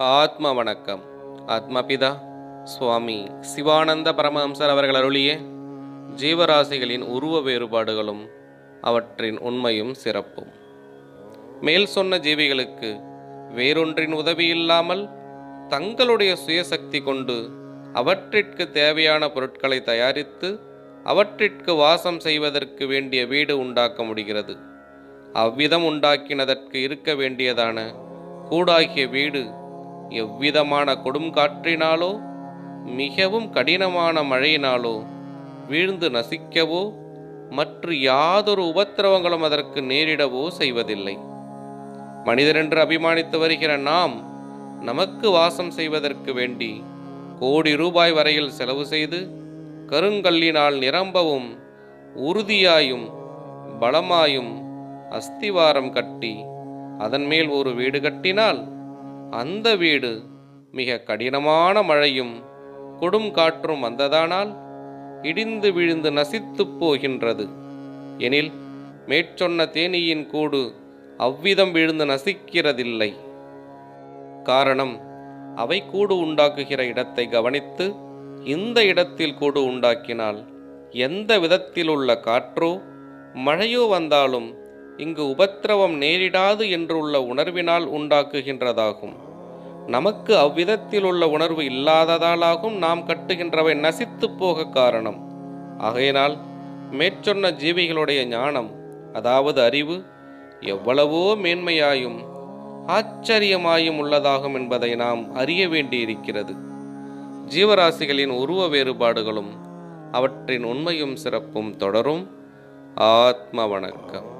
ஆத்ம வணக்கம். ஆத்மபிதா சுவாமி சிவானந்த பரமஹம்சர் அவர்கள் அருளிய ஜீவராசிகளின் உருவ வேறுபாடுகளும் அவற்றின் உண்மையும் சிறப்பும். மேல் சொன்ன ஜீவிகளுக்கு வேறொன்றின் உதவி இல்லாமல் தங்களுடைய சுயசக்தி கொண்டு அவற்றிற்கு தேவையான பொருட்களை தயாரித்து அவற்றிற்கு வாசம் செய்வதற்கு வேண்டிய வீடு உண்டாக்க முடிகிறது. அவ்விதம் உண்டாக்கினதற்கு இருக்க வேண்டியதான கூடாகிய வீடு எவ்விதமான கொடுங்காற்றினாலோ மிகவும் கடினமான மழையினாலோ வீழ்ந்து நசிக்கவோ மற்ற யாதொரு உபத்திரவங்களும் அதற்கு நேரிடவோ செய்வதில்லை. மனிதரென்று அபிமானித்து வருகிற நாம் நமக்கு வாசம் செய்வதற்கு வேண்டி கோடி ரூபாய் வரையில் செலவு செய்து கருங்கல்லினால் நிரம்பவும் உறுதியாயும் பலமாயும் அஸ்திவாரம் கட்டி அதன் மேல் ஒரு வீடு கட்டினால் அந்த வீடு மிக கடினமான மழையும் கொடும் காற்றும் வந்ததானால் இடிந்து விழுந்து நசித்துப் போகின்றது. எனில் மேற்சொன்ன தேனீயின் கூடு அவ்விதம் விழுந்து நசிக்கிறதில்லை. காரணம் அவை கூடு உண்டாக்குகிற இடத்தை கவனித்து இந்த இடத்தில் கூடு உண்டாக்கினால் எந்த விதத்தில் உள்ள காற்றோ மழையோ வந்தாலும் இங்கு உபத்திரவம் நேரிடாது என்றுள்ள உணர்வினால் உண்டாக்குகின்றதாகும். நமக்கு அவ்விதத்தில் உள்ள உணர்வு இல்லாததாலாகும் நாம் கட்டுகின்றவை நசித்துப் போக காரணம். ஆகையினால் மேற்சொன்ன ஜீவிகளுடைய ஞானம் அதாவது அறிவு எவ்வளவோ மேன்மையாயும் ஆச்சரியமாயும் உள்ளதாகும் என்பதை நாம் அறிய வேண்டியிருக்கிறது. ஜீவராசிகளின் உருவ வேறுபாடுகளும் அவற்றின் உண்மையும் சிறப்பும் தொடரும். ஆத்ம வணக்கம்.